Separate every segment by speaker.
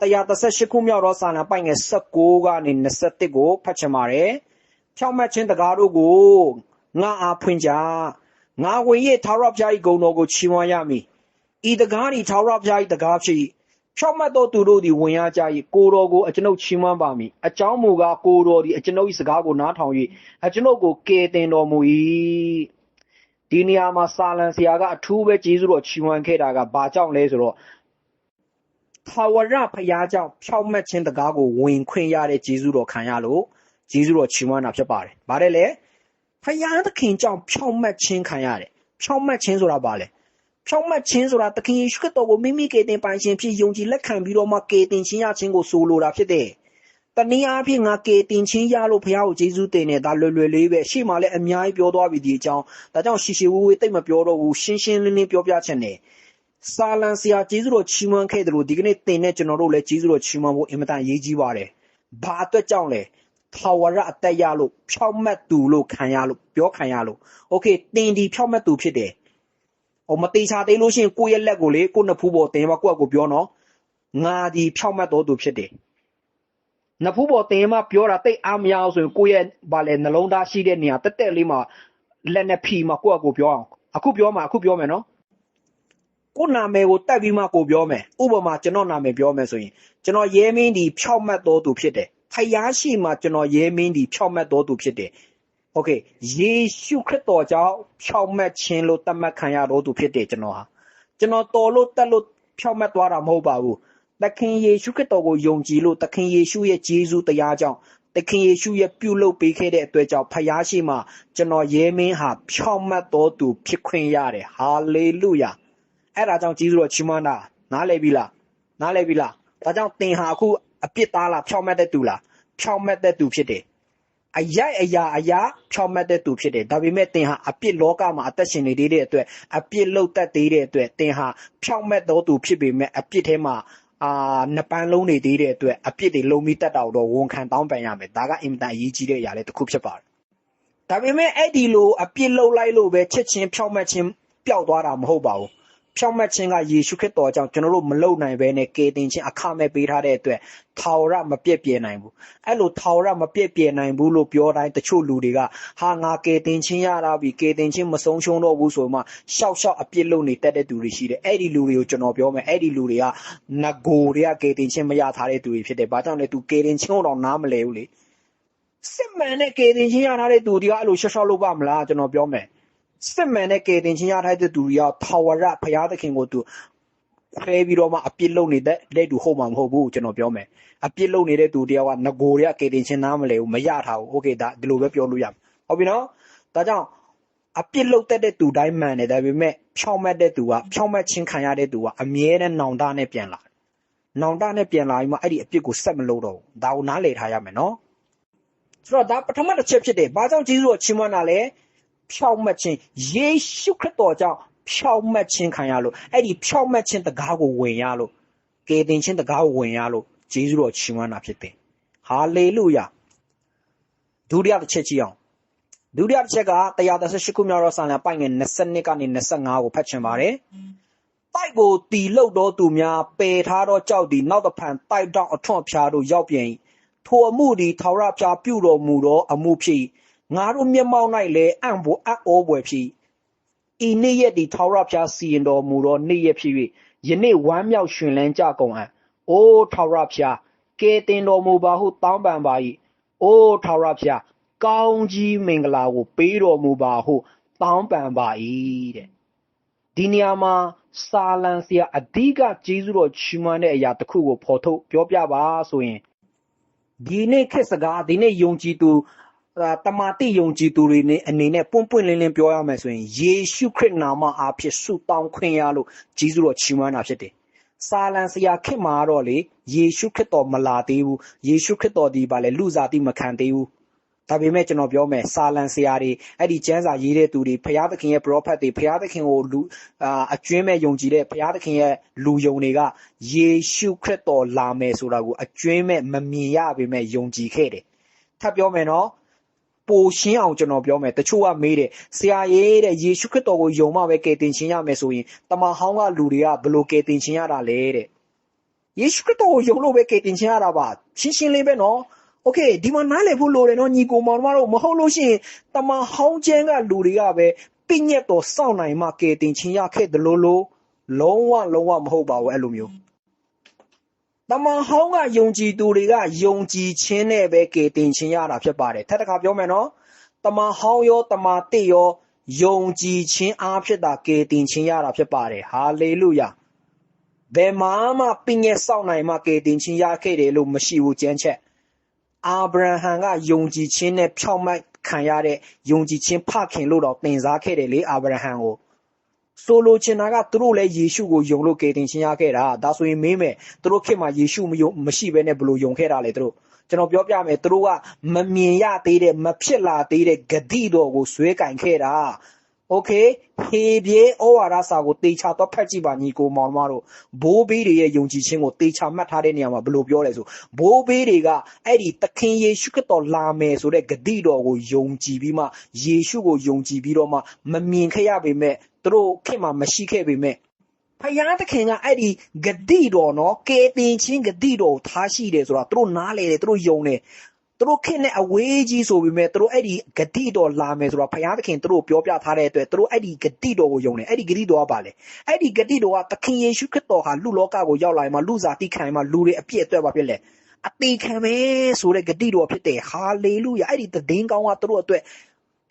Speaker 1: 138 ခုမြောက်သောစာလံပိုက်ငယ်16ကနေ21ကိုဖတ်ချင်ပါတယ်။ဖြောင့်မတ်ခြင်းတကားတို့ကိုငါအားဖွင့်ကြ။ငါဝင်၍ထာဝရဘုရား၏ဂုဏ်တော်ကိုချီးမွမ်းရမည်။ဤတကားသည်ထာဝရဘုရား၏တကားဖြစ်၏။ဖြောင့်မတ်သောသူတို့သည်ဝင်ရကြ၏။ကိုယ်တော်ကိုအကျွန်ုပ်ချီးမွမ်းပါမည်။အကြောင်းမူကားကိုယ်တော်သည်အကျွန်ုပ်၏စကားကိုနားထောင်၍အကျွန်ုပ်ကိုကယ်တင်တော်မူ၏။ဒီနေရာမှာစာလံဆရာကအထူးပဲကျေးဇူးတော်ချီးမွမ်းခဲ့တာကဘာကြောင့်လဲဆိုတော့ ထာဝရဘုရားကြောင့်ဖြောင့်မတ်ခြင်းတကားကိုဝင်ခွင့်ရတဲ့ကျေးဇူးတော်ခံရလို့ကျေးဇူးတော်ချီးမွမ်းတာဖြစ်ပါတယ်။ဗါတယ်လေဖယားသခင်ကြောင့်ဖြောင့်မတ်ခြင်းခံရတယ်။ဖြောင့်မတ်ခြင်းဆိုတာဘာလဲ။ဖြောင့်မတ်ခြင်းဆိုတာသခင်ယေရှုခရစ်တော်ကိုမိမိကယ်တင်ပိုင်ခြင်းဖြစ်ယုံကြည်လက်ခံပြီးတော့မှကယ်တင်ခြင်းရခြင်းကိုဆိုလိုတာဖြစ်တယ်။တနည်းအားဖြင့်ငါကယ်တင်ခြင်းရလို့ဘုရားကိုကျေးဇူးတင်တယ်ဒါလွယ်လွယ်လေးပဲရှေ့မှာလည်းအများကြီးပြောသွားပြီဒီအကြောင်းဒါကြောင့်ရှီရှီဝေးဝေးတိတ်မပြောတော့ဘူးရှင်းရှင်းလင်းလင်းပြောပြချင်တယ် စာလန်ဆရာကျေးဇူးတော်ချီးမွမ်းခဲ့တယ်လို့ဒီကနေ့သင်နဲ့ကျွန်တော်တို့လည်းကျေးဇူးတော်ချီးမွမ်းဖို့အင်မတန်ရေးကြီးပါတယ်။ဘာအတွက်ကြောင့်လဲ။ထာဝရအသက်ရလို့ဖြောက်မတ်သူလို့ခံရလို့ပြောခံရလို့။ Okay သင်ဒီဖြောက်မတ်သူဖြစ်တယ်။ဟောမတေချာသေးလို့ရှိရင်ကိုယ့်ရဲ့လက်ကိုလေကိုယ့်နှစ်ဖူးပေါ်တင်မှာကိုယ့်အကိုပြောနော်။ငါဒီဖြောက်မတ်တော်သူဖြစ်တယ်။နဖူးပေါ်တင်မပြောတာတိတ်အားမရအောင်ဆိုရင်ကိုယ့်ရဲ့ဗာလဲနှလုံးသားရှိတဲ့နေရာတက်တက်လေးမှာလက်နဲ့ဖီမှာကိုယ့်အကိုပြောအောင်အခုပြောမှာအခုပြောမယ်နော် ကိုယ့်နာမည်ကိုတက်ပြီးမှကိုပြောမယ်ဥပမာကျွန်တော်နာမည်ပြောမယ်ဆိုရင်ကျွန်တော်ရဲမင်းဒီဖြောက်မတ်တော်သူဖြစ်တယ်ဖယားရှိမှကျွန်တော်ရဲမင်းဒီဖြောက်မတ်တော်သူဖြစ်တယ်โอเคယေရှုခရစ်တော်ကြောင့်ဖြောက်မတ်ခြင်းလို့တတ်မှတ်ခံရတော်သူဖြစ်တယ်ကျွန်တော်ဟာကျွန်တော်တော်လို့တက်လို့ဖြောက်မတ်သွားတာမဟုတ်ပါဘူးသခင်ယေရှုခရစ်တော်ကိုယုံကြည်လို့သခင်ယေရှုရဲ့ဂျေဇုတရားကြောင့်သခင်ယေရှုရဲ့ပြုလုပ်ပေးခဲ့တဲ့အတွက်ကြောင့်ဖယားရှိမှကျွန်တော်ရဲမင်းဟာဖြောက်မတ်တော်သူဖြစ်ခွင့်ရတယ်ဟာလေလုယာ အဲ့ဒါကြောင့်ကြီးစုတော်ချီးမွမ်းတာနားလည်ပြီလားနားလည်ပြီလားဒါကြောင့်သင်ဟာအခုအပြစ်သားလားဖြောက်မတ်တဲ့သူလားဖြောက်မတ်တဲ့သူဖြစ်တယ်အရိုက်အရာအရာဖြောက်မတ်တဲ့သူဖြစ်တယ်ဒါပေမဲ့သင်ဟာအပြစ်လောကမှာအသက်ရှင်နေသေးတဲ့အတွက်အပြစ်လုတ်သက်သေးတဲ့အတွက်သင်ဟာဖြောက်မတ်တော်သူဖြစ်ပေမဲ့အပြစ်ထဲမှာအာနှစ်ပန်းလုံးနေသေးတဲ့အတွက်အပြစ်တွေလုံးပြီးတက်တာတော့ဝန်ခံတောင်းပန်ရမယ်ဒါကအင်မတန်အရေးကြီးတဲ့အရာလေးတစ်ခုဖြစ်ပါတယ်ဒါပေမဲ့အဲ့ဒီလိုအပြစ်လုတ်လိုက်လို့ပဲချစ်ချင်းဖြောက်မတ်ချင်းပျောက်သွားတာမဟုတ်ပါဘူး ဖြောင့်မတ်ခြင်းကယေရှုခရစ်တော်ကြောင့်ကျွန်တော်တို့မလုံနိုင်ဘဲနဲ့ကယ်တင်ခြင်းအခမဲ့ပေးထားတဲ့အတွက်ထာဝရမပြည့်ပြည့်နိုင်ဘူးအဲ့လိုထာဝရမပြည့်ပြည့်နိုင်ဘူးလို့ပြောတိုင်းတချို့လူတွေကဟာငါကယ်တင်ခြင်းရတာပြီကယ်တင်ခြင်းမဆုံးရှုံးတော့ဘူးဆိုမှရှောက်ရှောက်အပြစ်လုပ်နေတတ်တဲ့သူတွေရှိတယ်အဲ့ဒီလူတွေကိုကျွန်တော်ပြောမယ်အဲ့ဒီလူတွေကငကိုတွေကကယ်တင်ခြင်းမရထားတဲ့သူတွေဖြစ်တယ်ဘာကြောင့်လဲသူကယ်တင်ခြင်းတော့နားမလဲဘူးလေစစ်မှန်တဲ့ကယ်တင်ခြင်းရထားတဲ့သူတွေကအဲ့လိုရှော့ရှော့လုပ်ပါမလားကျွန်တော်ပြောမယ် စစ်မှန်တဲ့ကယ်တင်ခြင်းရထားတဲ့သူတွေကထာဝရဘုရားသခင်ကိုသူခွဲပြီးတော့မှအပြစ်လုပ်နေတဲ့လက်တူဟုတ်မှာမဟုတ်ဘူးကျွန်တော်ပြောမယ်အပြစ်လုပ်နေတဲ့သူတယောက်ကငကိုတွေကကယ်တင်ခြင်းနားမလဲဘူးမရထားဘူးโอเคဒါဒီလိုပဲပြောလို့ရမယ်ဟုတ်ပြီနော်ဒါကြောင့်အပြစ်လုပ်တတ်တဲ့သူတိုင်းမှန်တယ်ဒါပေမဲ့ဖြောင့်မတ်တဲ့သူကဖြောင့်မတ်ခြင်းခံရတဲ့သူကအမြဲတမ်းနောင်တနဲ့ပြန်လာနောင်တနဲ့ပြန်လာပြီးမှအဲ့ဒီအပြစ်ကိုဆက်မလုပ်တော့ဘူးဒါကိုနားလည်ထားရမယ်နော်ဆိုတော့ဒါပထမတစ်ချက်ဖြစ်တယ်ဘာကြောင့်ဂျေဇုတော်ချီးမွမ်းတာလဲ ဖြောက်မှတ်ခြင်းယေရှုခရစ်တော်ကြောင့်ဖြောက်မှတ်ခြင်းခံရလို့အဲ့ဒီဖြောက်မှတ်ခြင်းတကားကိုဝင်ရလို့ကယ်တင်ခြင်းတကားကိုဝင်ရလို့ယေရှုတော်ချီးမွမ်းတာဖြစ်တယ်ဟာလေလုယာဒုတိယတစ်ချက်ကြည့်အောင်ဒုတိယတစ်ချက်က138ခုမြောက်သောဆာလံပိုက်ငယ်22ကနေ25ကိုဖတ်ချင်ပါတယ်တိုက်ကိုတီလုတ်တော်သူများပယ်ထားသောကြောက်သည်နောက်တဖန်တိုက်တောင်အထွန့်ဖျားတို့ရောက်ပြန်ထိုအမှုသည်ထာဝရဘုရားပြုတော်မူသောအမှုဖြစ် ငါတို့မျက်မှောက်၌လည်းအံ့ဘိုအံ့ဩဖွယ်ဖြစ်ဤနေ့ရက်သည်ထာဝရဘုရားစီရင်တော်မူသောနေ့ရက်ဖြစ်၍ယနေ့ဝမ်းမြောက်ရှင်လန်းကြကုန်အံ့။အိုထာဝရဘုရားကဲတင်တော်မူပါဟုတောင်းပန်ပါ၏။အိုထာဝရဘုရားကောင်းကြီးမင်္ဂလာကိုပေးတော်မူပါဟုတောင်းပန်ပါ၏တဲ့။ဒီနေရာမှာစာလံဆရာအဓိကကျေးဇူးတော်ချီးမွမ်းတဲ့အရာတစ်ခုကိုဖော်ထုတ်ပြောပြပါဆိုရင်ဒီနေ့ခေတ်စကားဒီနေ့ယုံကြည်သူ တမာတိယုံကြည်သူတွေနဲ့အနေနဲ့ပွန့်ပွန့်လင်းလင်းပြောရမယ်ဆိုရင်ယေရှုခရစ်နာမအားဖြင့်ဆုတောင်းခွင့်ရလို့ဂျေဇုတော်ချီးမွမ်းတာဖြစ်တယ်။စာလံဆရာခေတ်မှာတော့လေယေရှုခရစ်တော်မလာသေးဘူး။ယေရှုခရစ်တော်ဒီပါလေလူစားတိမခံသေးဘူး။ဒါပေမဲ့ကျွန်တော်ပြောမယ်စာလံဆရာတွေအဲ့ဒီကျမ်းစာရေးတဲ့သူတွေဖျားသခင်ရဲ့ prophet တွေဖျားသခင်ကိုလူအာအကျွင်းမဲ့ယုံကြည်တဲ့ဖျားသခင်ရဲ့လူယုံတွေကယေရှုခရစ်တော်လာမယ်ဆိုတာကိုအကျွင်းမဲ့မမြင်ရပေမဲ့ယုံကြည်ခဲ့တယ်။ထပ်ပြောမယ်နော် ပိုရှင်းအောင်ကျွန်တော်ပြောမယ်တချို့ကမေးတယ်ဆရာရေးတဲ့ယေရှုခရစ်တော်ကိုယုံမှပဲကယ်တင်ခြင်းရမယ်ဆိုရင်တမန်ဟောင်းကလူတွေကဘယ်လိုကယ်တင်ခြင်းရတာလဲတဲ့ ယေရှုခရစ်တော်ကိုယုံလို့ပဲကယ်တင်ခြင်းရတာပါရှင်းရှင်းလေးပဲနော်โอเคဒီမှာနားလည်ဖို့လိုတယ်နော်ညီကိုမောင်တို့မဟုတ်လို့ရှိရင်တမန်ဟောင်းကျန်းကလူတွေကပဲပြည့်ညက်တော်စောင့်နိုင်မှကယ်တင်ခြင်းရခဲ့တယ်လို့လို့လုံးဝလုံးဝမဟုတ်ပါဘူးအဲ့လိုမျိုး တမန်ဟောင်းကယုံကြည်သူတွေကယုံကြည်ခြင်းနဲ့ပဲကယ်တင်ခြင်းရတာဖြစ်ပါတယ်ထပ်တစ်ခါပြောမယ်နော်တမန်ဟောင်းရောတမန်တစ်ရောယုံကြည်ခြင်းအားဖြင့်သာကယ်တင်ခြင်းရတာဖြစ်ပါတယ်ဟာလေလုယာဘယ်မှာမှပြည့်ညက်စောင့်နိုင်မှကယ်တင်ခြင်းရခဲ့တယ်လို့မရှိဘူးကျမ်းချက်အာဗြဟံကယုံကြည်ခြင်းနဲ့ဖြောင့်မတ်ခံရတဲ့ယုံကြည်ခြင်းဖခင်လို့တော့တင်စားခဲ့တယ်လေအာဗြဟံကို ဆိုလိုချင်တာကသူတို့လည်းယေရှုကိုယုံလို့ကယ်တင်ခြင်းရခဲ့တာဒါဆိုရင်မင်းမဲ့သူတို့ခေတ်မှာယေရှုမယုံမရှိဘဲနဲ့ဘယ်လိုယုံခဲ့တာလဲသူတို့ကျွန်တော်ပြောပြမယ်သူတို့ကမမြင်ရသေးတဲ့မဖြစ်လာသေးတဲ့ဂတိတော်ကိုဆွဲကင်ခဲ့တာโอเคဟေပြေဩဝါဒစာကိုတေချာတော့ဖတ်ကြည့်ပါညီကိုမောင်မတို့ဘိုးဘေးတွေရဲ့ယုံကြည်ခြင်းကိုတေချာမှတ်ထားတဲ့နေရာမှာဘယ်လိုပြောလဲဆိုဘိုးဘေးတွေကအဲ့ဒီသခင်ယေရှုခရစ်တော်လာမယ်ဆိုတဲ့ဂတိတော်ကိုယုံကြည်ပြီးမှယေရှုကိုယုံကြည်ပြီးတော့မှမမြင်ခဲ့ရပေမဲ့ သူတို့ခင်မှာမရှိခဲ့ပေမဲ့ဖယားသခင်ကအဲ့ဒီဂတိတော်နော်ကေတင်ချင်းဂတိတော်ကိုထားရှိတယ်ဆိုတာသူတို့နားလေတယ်သူတို့ယုံတယ်သူတို့ခင်နဲ့အဝေးကြီးဆိုပေမဲ့သူတို့အဲ့ဒီဂတိတော်လာမယ်ဆိုတော့ဘုရားသခင်သူတို့ပြောပြထားတဲ့အတွက်သူတို့အဲ့ဒီဂတိတော်ကိုယုံတယ်အဲ့ဒီဂတိတော်ကပါလေအဲ့ဒီဂတိတော်ကသခင်ယေရှုခရစ်တော်ဟာလူလောကကိုရောက်လာရင်မှလူစားတိခံရင်မှလူတွေအပြည့်အတွက်ပါဖြစ်လေအသေးခံမယ်ဆိုတဲ့ဂတိတော်ဖြစ်တယ်ဟာလေလုယာအဲ့ဒီသင်းကောင်းကသူတို့အတွက်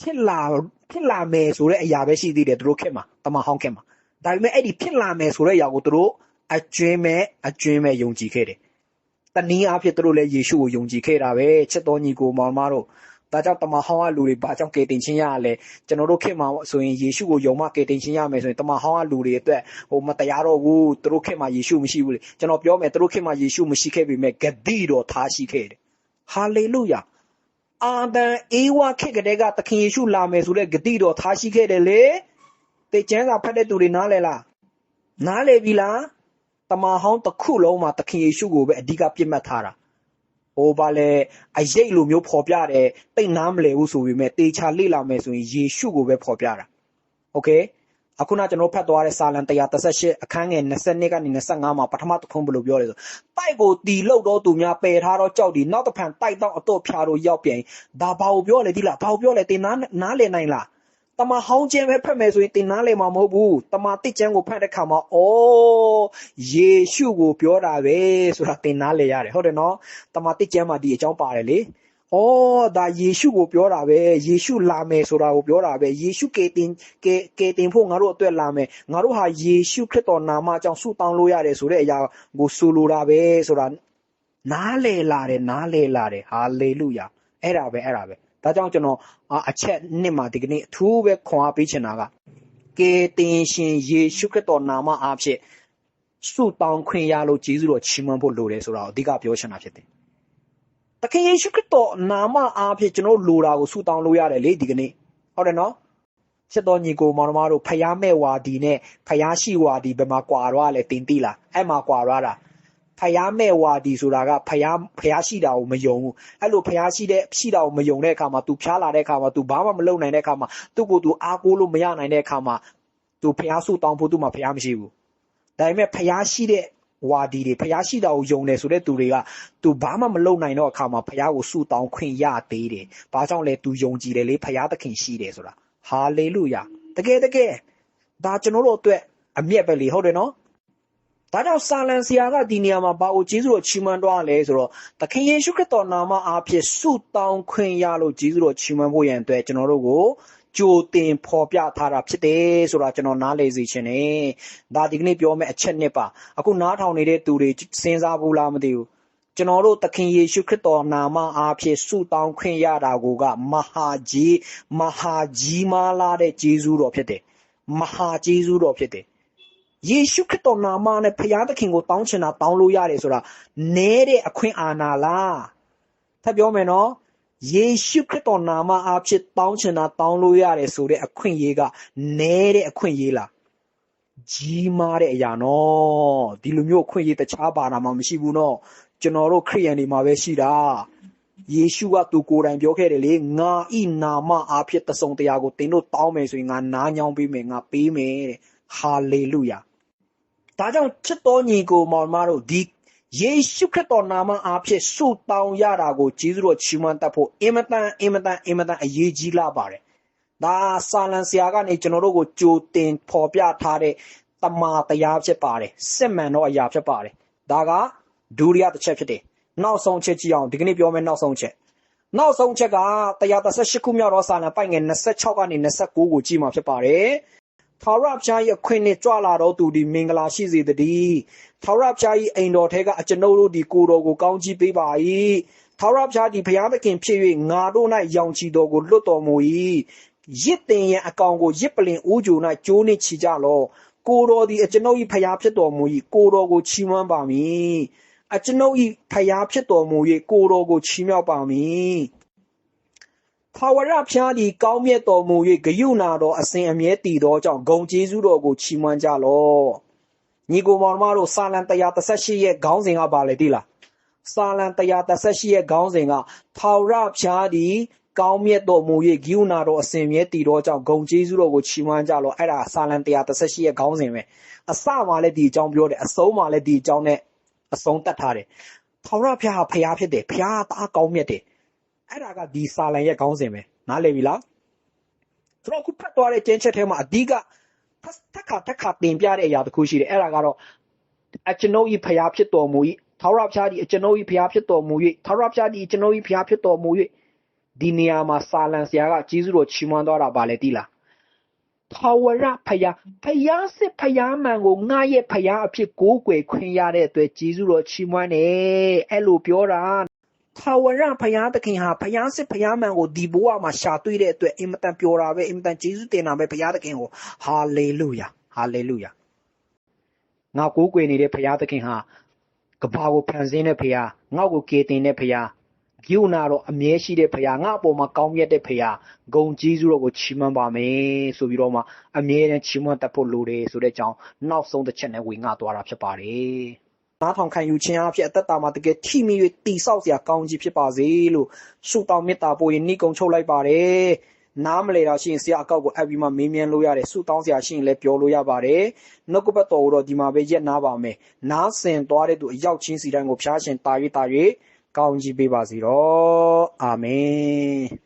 Speaker 1: ဖြစ်လာ ဖြစ်လာမယ်ဆိုတဲ့အရာပဲရှိသေးတယ်သူတို့ခင်မှာတမန်ဟောင်းခင်မှာဒါပေမဲ့အဲ့ဒီဖြစ်လာမယ်ဆိုတဲ့အရာကိုသူတို့အကျွင်းမဲ့အကျွင်းမဲ့ယုံကြည်ခဲ့တယ်တနည်းအားဖြင့်သူတို့လည်းယေရှုကိုယုံကြည်ခဲ့တာပဲချစ်တော်ညီကိုမောင်မတို့ဒါကြောင့်တမန်ဟောင်းကလူတွေဘာကြောင့်ကယ်တင်ခြင်းရလဲကျွန်တော်တို့ခေတ်မှာဆိုရင်ယေရှုကိုယုံမှကယ်တင်ခြင်းရမယ်ဆိုရင်တမန်ဟောင်းကလူတွေအတွက်ဟိုမတရားတော့ဘူးသူတို့ခေတ်မှာယေရှုမရှိဘူးလေကျွန်တော်ပြောမယ်သူတို့ခေတ်မှာယေရှုမရှိခဲ့ပေမဲ့ဂတိတော်ထားရှိခဲ့တယ်ဟာလေလုယာ အာဒံအေဝါခေတ်ကတည်းကသခင်ယေရှုလာမယ်ဆိုတဲ့ဂတိတော်ထားရှိခဲ့တယ်လေတေကျမ်းစာဖတ်တဲ့သူတွေနားလဲလားနားလဲပြီလားတမန်ဟောင်းတစ်ခုလုံးမှာသခင်ယေရှုကိုပဲအဓိကပြစ်မှတ်ထားတာဟိုဘာလဲအရေးလိုမျိုးဖော်ပြတယ်တိတ်နားမလဲဘူးဆိုပေမဲ့တေချာလေ့လာမယ်ဆိုရင်ယေရှုကိုပဲဖော်ပြတာโอเค အခုနကျွန်တော်ဖတ်သွားတဲ့စာလံ138အခန်းငယ်22ကနေ25မှာပထမတစ်ခုဘယ်လိုပြောလဲဆိုတိုက်ကိုတီလုတ်တော့သူများပယ်ထားတော့ကြောက်ဒီနောက်တစ်ဖန်တိုက်တော့အတော့ဖြာတော့ရောက်ပြန်ဒါဘာကိုပြောလဲဒီလားဘာကိုပြောလဲတင်နားနားလည်နိုင်လားတမဟောင်းခြင်းပဲဖတ်မယ်ဆိုရင်တင်နားလည်မှာမဟုတ်ဘူးတမတစ်ကျမ်းကိုဖတ်တဲ့ခါမှာအော်ယေရှုကိုပြောတာပဲဆိုတာတင်နားလည်ရတယ်ဟုတ်တယ်နော်တမတစ်ကျမ်းမှာဒီအကြောင်းပါတယ်လေ အော်ဒါယေရှုကိုပြောတာပဲယေရှုလာမယ်ဆိုတာကိုပြောတာပဲယေရှုကေတင်ကေကေတင်ဖို့ငါတို့အတွက်လာမယ်ငါတို့ဟာယေရှုခရစ်တော်နာမကြောင့်ဆုတောင်းလို့ရတယ်ဆိုတဲ့အရာကိုဆိုလိုတာပဲဆိုတာနားလေလာတယ်နားလေလာတယ်ဟာလေလုယာအဲ့ဒါပဲအဲ့ဒါပဲဒါကြောင့်ကျွန်တော်အချက်နှစ်မှာဒီကနေ့အထူးပဲခွန်အားပေးချင်တာကကေတင်ရှင်ယေရှုခရစ်တော်နာမအားဖြင့်ဆုတောင်းခွင့်ရလို့ယေရှုတော်ချီးမွမ်းဖို့လိုတယ်ဆိုတာကိုအဓိကပြောချင်တာဖြစ်တယ်။တ ခင်ယေရှုခရစ်တော်နာမအားဖြင့်ကျွန်တော်လိုတာကိုဆုတောင်းလို့ရတယ်လေဒီကနေ့ဟုတ်တယ်နော်။ချက်တော်ညီကိုမောင်နှမတို့ဖျားမဲ့ဝါဒီနဲ့ဖျားရှိဝါဒီဘယ်မှာကွာတော့လဲတင်တိလားအဲ့မှာကွာရတာဖျားမဲ့ဝါဒီဆိုတာကဖျားဖျားရှိတာကိုမယုံဘူးအဲ့လိုဖျားရှိတဲ့ရှိတာကိုမယုံတဲ့အခါမှာ तू ဖျားလာတဲ့အခါမှာ तू ဘာမှမလုပ်နိုင်တဲ့အခါမှာသူ့ကို तू အားကိုးလို့မရနိုင်တဲ့အခါမှာ तू ဖျားဆုတောင်းဖို့ तू မှာဖျားမရှိဘူးဒါပေမဲ့ဖျားရှိတဲ့ ဝါဒီတွေဖျားရှိတာကိုယုံတယ်ဆိုတဲ့သူတွေက तू ဘာမှမလုပ်နိုင်တော့အခါမှာဖျားကိုဆုတောင်းခွင့်ရသေးတယ်ဘာကြောင့်လဲ तू ယုံကြည်တယ်လေဖျားသခင်ရှိတယ်ဆိုတာဟာလေလုယာတကယ်တကယ်ဒါကျွန်တော်တို့အတွက်အမျက်ပဲလေဟုတ်တယ်နော်ဒါကြောင့်ဆာလန်ဆရာကဒီနေရာမှာဘာကိုဂျေဇုတော်ချီးမွမ်းတော့လဲဆိုတော့သခင်ယေရှုခရစ်တော်နာမအားဖြင့်ဆုတောင်းခွင့်ရလို့ဂျေဇုတော်ချီးမွမ်းဖို့ရန်အတွက်ကျွန်တော်တို့ကို ကြိုတင်ဖော်ပြထားတာဖြစ်တယ်ဆိုတာကျွန်တော်နားလည်စေချင်တယ်။ဒါဒီကနေ့ပြောမယ့်အချက်နှစ်ပါ။အခုနားထောင်နေတဲ့သူတွေစဉ်းစားဘူးလားမသိဘူး။ကျွန်တော်တို့သခင်ယေရှုခရစ်တော်နာမအားဖြင့်ဆုတောင်းခွင့်ရတာကိုကမဟာကြီးမဟာကြီးမားလာတဲ့ဂျေဇုတော်ဖြစ်တယ်။မဟာဂျေဇုတော်ဖြစ်တယ်။ယေရှုခရစ်တော်နာမနဲ့ဖခင်သခင်ကိုတောင်းချင်တာတောင်းလို့ရတယ်ဆိုတာနဲတဲ့အခွင့်အာဏာလားထပ်ပြောမယ်နော် ယေရှုခရစ်တော်နာမအားဖြင့်တောင်းချင်တာတောင်းလို့ရတယ်ဆိုတဲ့အခွင့်အရေးကနဲတဲ့အခွင့်အရေးလားကြီးမားတဲ့အရာနော်ဒီလိုမျိုးအခွင့်အရေးတခြားဘာသာမှမရှိဘူးနော်ကျွန်တော်တို့ခရိယန်တွေမှာပဲရှိတာယေရှုကသူကိုယ်တိုင်ပြောခဲ့တယ်လေငါဤနာမအားဖြင့်တစုံတရာကိုတင်တို့တောင်းမယ်ဆိုရင်ငါနားညောင်းပေးမယ်ငါပေးမယ်တဲ့ဟာလေလုယာဒါကြောင့်ချစ်တော်ညီကိုမောင်မတို့ဒီ ယေရှုခရစ်တော်နာမအားဖြင့်ဆုတောင်းရတာကိုကျေးဇူးတော်ချီးမွမ်းတတ်ဖို့အင်မတန်အင်မတန်အင်မတန်အရေးကြီးလာပါတယ်။ဒါစာလံဆရာကနေကျွန်တော်တို့ကိုကြိုတင်ဖော်ပြထားတဲ့တမာတရားဖြစ်ပါတယ်။စစ်မှန်သောအရာဖြစ်ပါတယ်။ဒါကဒုတိယတစ်ချက်ဖြစ်တယ်။နောက်ဆုံးချက်ကြည့်အောင်ဒီကနေ့ပြောမယ့်နောက်ဆုံးချက်။နောက်ဆုံးချက်က138ခုမြောက်သောစာလံပိုက်ငယ်26ကနေ29ကိုကြည့်မှာဖြစ်ပါတယ်။ထာဝရဘုရား၏အခွင့်နှင့်ကြွလာတော်သူသည်မင်္ဂလာရှိစေတည်း ထာဝရဘုရား၏အိမ်တော်ထဲကအကျွန်ုပ်တို့သည်ကိုယ်တော်ကိုကောင်းချီးပေးပါ၏ထာဝရဘုရားသည်ဘုရားသခင်ဖြစ်၍ငါတို့၌ရောင်ချီတော်ကိုလွတ်တော်မူ၏ရစ်တင်ရန်အကောင်ကိုရစ်ပလင်ဦးဂျို၌ကျိုးနှင့်ချီကြလော့ကိုယ်တော်သည်အကျွန်ုပ်၏ဘုရားဖြစ်တော်မူ၏ကိုယ်တော်ကိုချီးမွမ်းပါမည်အကျွန်ုပ်၏ဘုရားဖြစ်တော်မူ၍ကိုယ်တော်ကိုချီးမြှောက်ပါမည်ထာဝရဘုရားသည်ကောင်းမြတ်တော်မူ၍ဂယုဏတော်အစဉ်အမြဲတည်သောကြောင့်ဂုံကျေးဇူးတော်ကိုချီးမွမ်းကြလော့ ညီကိုမောင်နှမတို့စာလံ138ရဲ့ခေါင်းစဉ်ကပါလေတိလားစာလံ138ရဲ့ခေါင်းစဉ်ကထာဝရဘုရားသည်ကောင်းမြတ်တော်မူ၍ဂယုဏတော်အစဉ်အမြဲတည်သောကြောင့်ဂုံကျေးဇူးတော်ကိုချီးမွမ်းကြလော့အဲ့ဒါစာလံ138ရဲ့ခေါင်းစဉ်ပဲအစမှာလည်းဒီအကြောင်းပြောတယ်အဆုံးမှာလည်းဒီအကြောင်းနဲ့အဆုံးတတ်ထားတယ်ထာဝရဘုရားဟာဘုရားဖြစ်တယ်ဘုရားကတအားကောင်းမြတ်တယ်အဲ့ဒါကဒီစာလံရဲ့ခေါင်းစဉ်ပဲနားလည်ပြီလားကျွန်တော်ခုဖတ်သွားတဲ့ကျင်းချက်ထဲမှာအဓိက တက်ခါတက်ခါတင်ပြတဲ့အရာတစ်ခုရှိတယ်အဲ့ဒါကတော့အကျွန်ုပ်ဤဖျားဖြစ်တော်မူ၏ထာဝရဘုရားဒီအကျွန်ုပ်ဤဖျားဖြစ်တော်မူ၍ထာဝရဘုရားဒီအကျွန်ုပ်ဤဖျားဖြစ်တော်မူ၍ဒီနေရာမှာစာလံဆရာကကျေးဇူးတော်ချီးမွမ်းသွားတာပါလေတိလားထာဝရဖျားဖျားစစ်ဖျားမှန်ကိုငါရဲ့ဖျားအဖြစ်ကိုးကွယ်ခွင့်ရတဲ့အတွက်ကျေးဇူးတော်ချီးမွမ်းတယ်အဲ့လိုပြောတာ ထာဝရဘုရားသခင်ဟာဘုရားစစ်ဘုရားမှန်ကိုဒီဘဝမှာရှာတွေ့တဲ့အတွက်အင်မတန်ပျော်တာပဲအင်မတန်ကျေးဇူးတင်တာပဲဘုရားသခင်ကိုဟာလေလုယာဟာလေလုယာငါကိုးကွယ်နေတဲ့ဘုရားသခင်ဟာကဘာကိုဖန်ဆင်းတဲ့ဘုရားငါ့ကိုကေတင်တဲ့ဘုရားဂိူနာတော့အမြဲရှိတဲ့ဘုရားငါအပေါ်မှာကောင်းမြတ်တဲ့ဘုရားဂုံကျေးဇူးတော်ကိုချီးမွမ်းပါမယ်ဆိုပြီးတော့မှအမြဲတမ်းချီးမွမ်းတတ်ဖို့လိုတယ်ဆိုတဲ့အကြောင်းနောက်ဆုံးတစ်ချက်နဲ့ဝင်ငါသွားတာဖြစ်ပါတယ် နားထောင်ခံယူခြင်းအဖြစ်အသက်တာမှာတကယ်ထိမိ၍တိဆောက်စရာကောင်းကြီးဖြစ်ပါစေလို့ဆုတောင်းမေတ္တာပို့ရင်နှိကုံချုပ်လိုက်ပါတယ်နားမလဲတာရှိရင်ဆရာအကောက်ကိုအပ်ပြီးမှမေးမြန်းလို့ရတယ်ဆုတောင်းစရာရှိရင်လည်းပြောလို့ရပါတယ်နှုတ်ကပတ်တော်ကိုတော့ဒီမှာပဲရက်နာပါမယ်နားဆင်သွားတဲ့သူအရောက်ချင်းစီတိုင်းကိုဖျားရှင်တာ၍တာ၍ကောင်းကြီးပေးပါစေတော့အာမင်